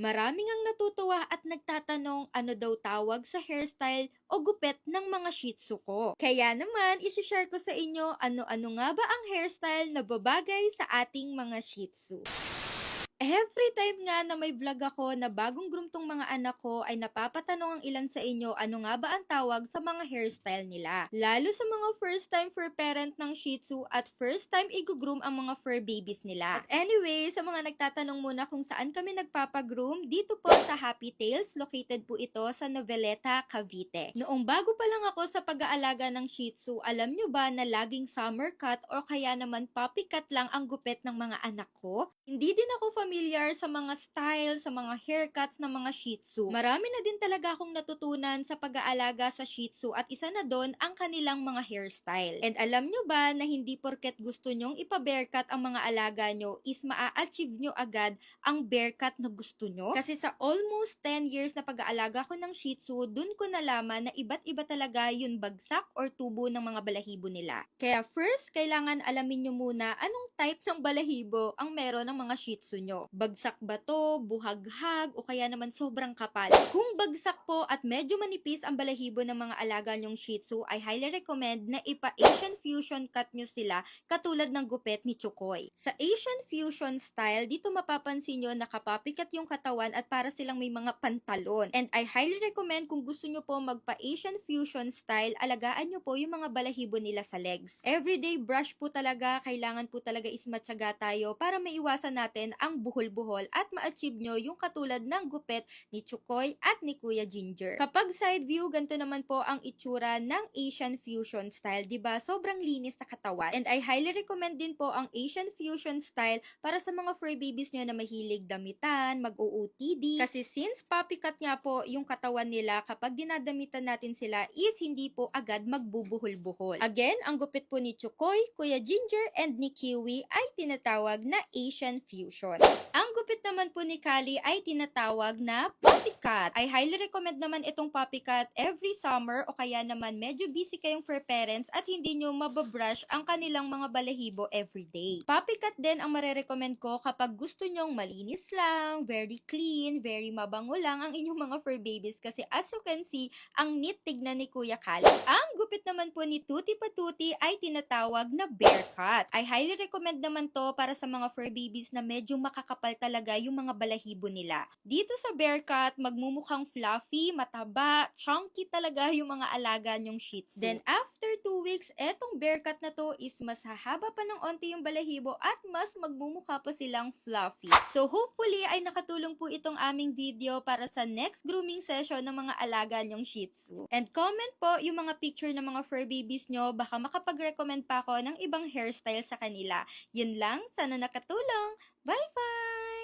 Maraming ang natutuwa at nagtatanong ano daw tawag sa hairstyle o gupet ng mga Shih Tzu ko. Kaya naman, isi-share ko sa inyo ano-ano nga ba ang hairstyle na babagay sa ating mga Shih Tzu. Every time nga na may vlog ako na bagong groom tong mga anak ko ay napapatanong ang ilan sa inyo ano nga ba ang tawag sa mga hairstyle nila. Lalo sa mga first time fur parent ng Shih Tzu at first time i-groom ang mga fur babies nila. At anyway, sa mga nagtatanong muna kung saan kami nagpapagroom, dito po sa Happy Tales, located po ito sa Noveleta, Cavite. Noong bago pa lang ako sa pag-aalaga ng Shih Tzu, alam nyo ba na laging summer cut o kaya naman puppy cut lang ang gupet ng mga anak ko? Hindi din ako familiar sa mga style, sa mga haircuts ng mga Shih Tzu. Marami na din talaga akong natutunan sa pag-aalaga sa Shih Tzu at isa na doon ang kanilang mga hairstyle. And alam nyo ba na hindi porket gusto nyong ipa-bearcut ang mga alaga nyo is maa-achieve nyo agad ang bearcut na gusto nyo? Kasi sa almost 10 years na pag-aalaga ko ng Shih Tzu, dun ko nalaman na iba't iba talaga yung bagsak or tubo ng mga balahibo nila. Kaya first, kailangan alamin nyo muna anong type ng balahibo ang meron ng mga Shih Tzu nyo. Bagsak ba to, buhaghag, o kaya naman sobrang kapal? Kung bagsak po at medyo manipis ang balahibo ng mga alaga nyong Shih Tzu, I highly recommend na ipa-Asian Fusion cut nyo sila katulad ng gupet ni Chukoy. Sa Asian Fusion style, dito mapapansin nyo nakapapikat yung katawan at para silang may mga pantalon. And I highly recommend kung gusto nyo po magpa-Asian Fusion style, alagaan nyo po yung mga balahibo nila sa legs. Everyday brush po talaga, kailangan po talaga is tayo para maiwasan natin ang buhol-buhol at ma-achieve nyo yung katulad ng gupet ni Chukoy at ni Kuya Ginger. Kapag side view, ganito naman po ang itsura ng Asian Fusion style, ba? Sobrang linis sa katawan. And I highly recommend din po ang Asian Fusion style para sa mga fur babies nyo na mahilig damitan, mag-OOTD. Kasi since puppy cut nga po yung katawan nila, kapag dinadamitan natin sila is hindi po agad magbubuhol-buhol. Again, ang gupit po ni Chukoy, Kuya Ginger, and ni Kiwi ay tinatawag na Asian Fusion. Ang gupit naman po ni Kali ay tinatawag na puppy cut. I highly recommend naman itong puppy cut every summer o kaya naman medyo busy kayong for parents at hindi nyo mababrush ang kanilang mga balahibo everyday. Puppy cut din ang marerecommend ko kapag gusto nyong malinis lang, very clean, very mabango lang ang inyong mga fur babies kasi as you can see, ang neat tignan ni Kuya Kali. Ang gupit naman po ni Tuti Patuti ay tinatawag na bear cut. I highly recommend naman to para sa mga fur babies na medyo makakapal talaga yung mga balahibo nila. Dito sa bear cut, magmumukhang fluffy, mataba, chunky talaga yung mga alaga nyong Shih Tzu. Then after 2 weeks, etong bear cut na to is mas hahaba pa ng onti yung balahibo at mas magmumukha pa silang fluffy. So hopefully ay nakatulong po itong aming video para sa next grooming session ng mga alaga nyong Shih Tzu. And comment po yung mga picture ng mga fur babies nyo, baka makapag-recommend pa ako ng ibang hairstyle sa kanila. Yun lang, sana nakatulong. Bye-bye!